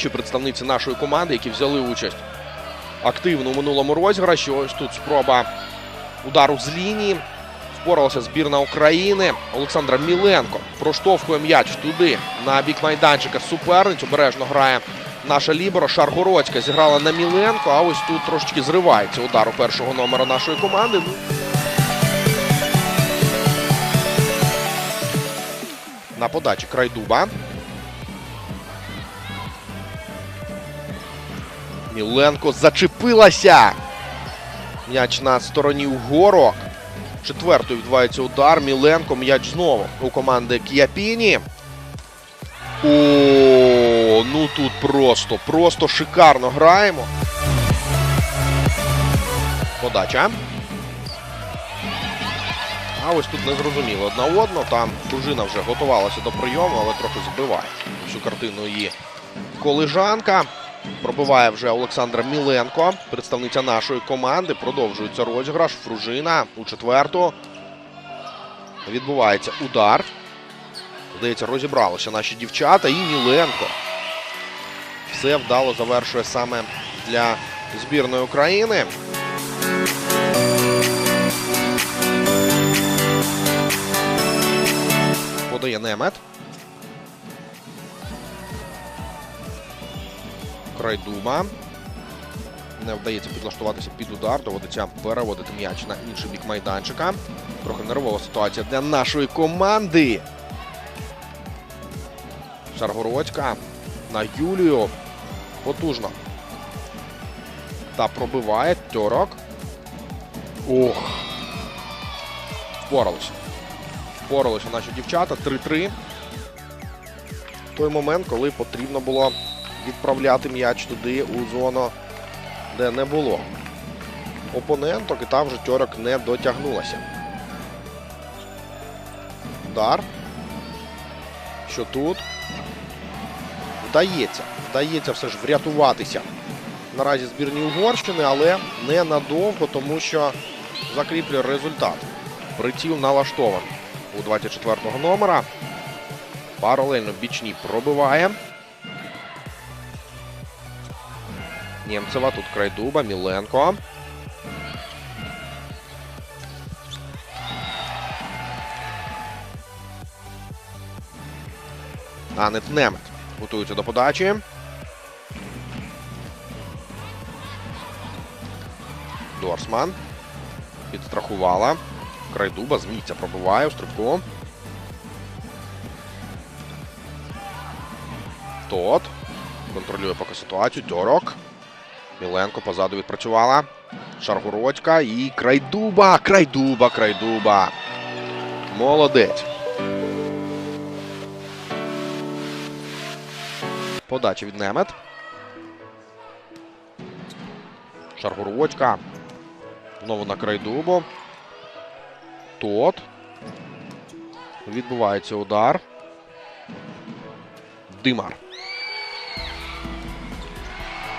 інші представниці нашої команди, які взяли участь активно у минулому розіграші. Ось тут спроба удару з лінії. Впоралася збірна України. Олександра Міленко проштовхує м'яч туди на бік майданчика суперниць. Обережно грає наша ліберо. Шаргородська зіграла на Міленко. А ось тут трошечки зривається удар у першого номера нашої команди. Ну, На подачі Крайдуба. Міленко зачепилася. М'яч на стороні угору. Четвертою відбувається удар. Міленко. М'яч знову у команди К'япіні. О, ну тут просто, просто шикарно граємо. Подача. А ось тут не зрозуміло одна одно. Там дружина вже готувалася до прийому, але трохи збиває всю картину її колежанка. Пробиває вже Олександра Міленко, представниця нашої команди. Продовжується розіграш. Фружина у четверту. Відбувається удар. Здається, розібралися наші дівчата і Міленко. Все вдало завершує саме для збірної України. Подає Немет. Крайдуба. Не вдається підлаштуватися під удар. Доводиться переводити м'яч на інший бік майданчика. Трохи нервова ситуація для нашої команди. Шаргородська на Юлію. Потужно. Та пробиває Тьорок. Ох. Впоралися. Впоралися наші дівчата. 3-3. Той момент, коли потрібно було відправляти м'яч туди у зону, де не було опоненток, і там вже Тьорок не дотягнулася. Удар. Що тут? Вдається. Вдається все ж врятуватися. Наразі збірні Угорщини, але не надовго, тому що закріплює результат. Приціл налаштований у 24-го номера. Паралельно бічні пробиває. Нємцева, тут Крайдуба, Міленко. Анет Немет готується до подачі. Дорсман. Підстрахувала. Крайдуба з місця пробиває у стрибку. Тот. Контролює поки ситуацію. Тьорок. Міленко позаду відпрацювала. Шаргородька і Крайдуба. Крайдуба, Крайдуба. Молодець. Подача від Немет. Шаргородька. Знову на Крайдубу. Тот. Відбувається удар. Димар.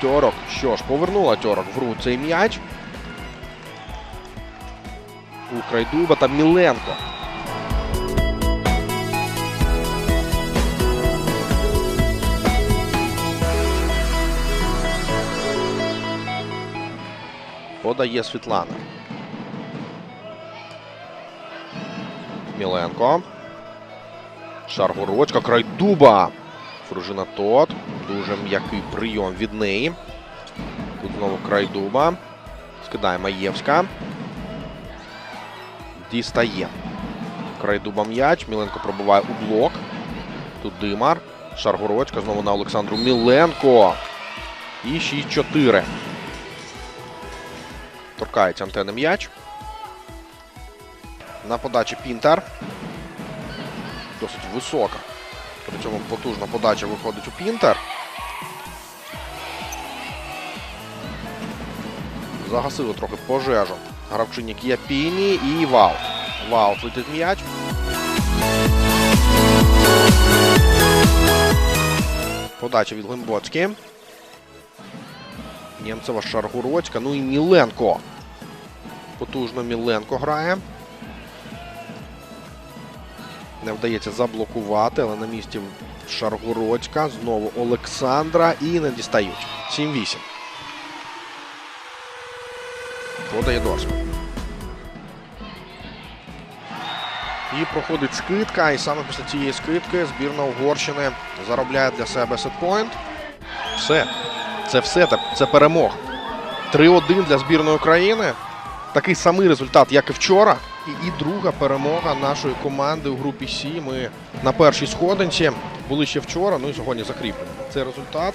Тьорок. Що ж, повернула Тьорок в гру цей м'яч. У Крайдуба та Міленко. Подає Світлана. Міленко. Шаргородська. Крайдуба. Фружина Тот. Дуже м'який прийом від неї. Тут знову Крайдуба. Скидає Маєвська. Дістає. Крайдуба м'яч. Міленко пробиває у блок. Тут Димар. Шаргородська. Знову на Олександру Міленко. І 6-4. Торкається антени м'яч. На подачі Пінтер. Досить висока. При цьому потужна подача виходить у Пінтер. Загасили трохи пожежу. Гравчині Япіні і Ваут. Ваут летить м'яч. Подача від Глимбоцькі. Нємцева Шаргородська. Ну і Міленко. Потужно Міленко грає. Не вдається заблокувати, але на місці Шаргородська. Знову Олександра. І не дістають. 7-8. Подає Дорсман. І проходить скидка. І саме після цієї скидки збірна Угорщини заробляє для себе сетпоінт. Все. Це все. Це, це перемога. 3-1 для збірної України. Такий самий результат, як і вчора. І, і друга перемога нашої команди у групі Сі. Ми на першій сходинці були ще вчора. Ну і сьогодні закріплені. Цей результат.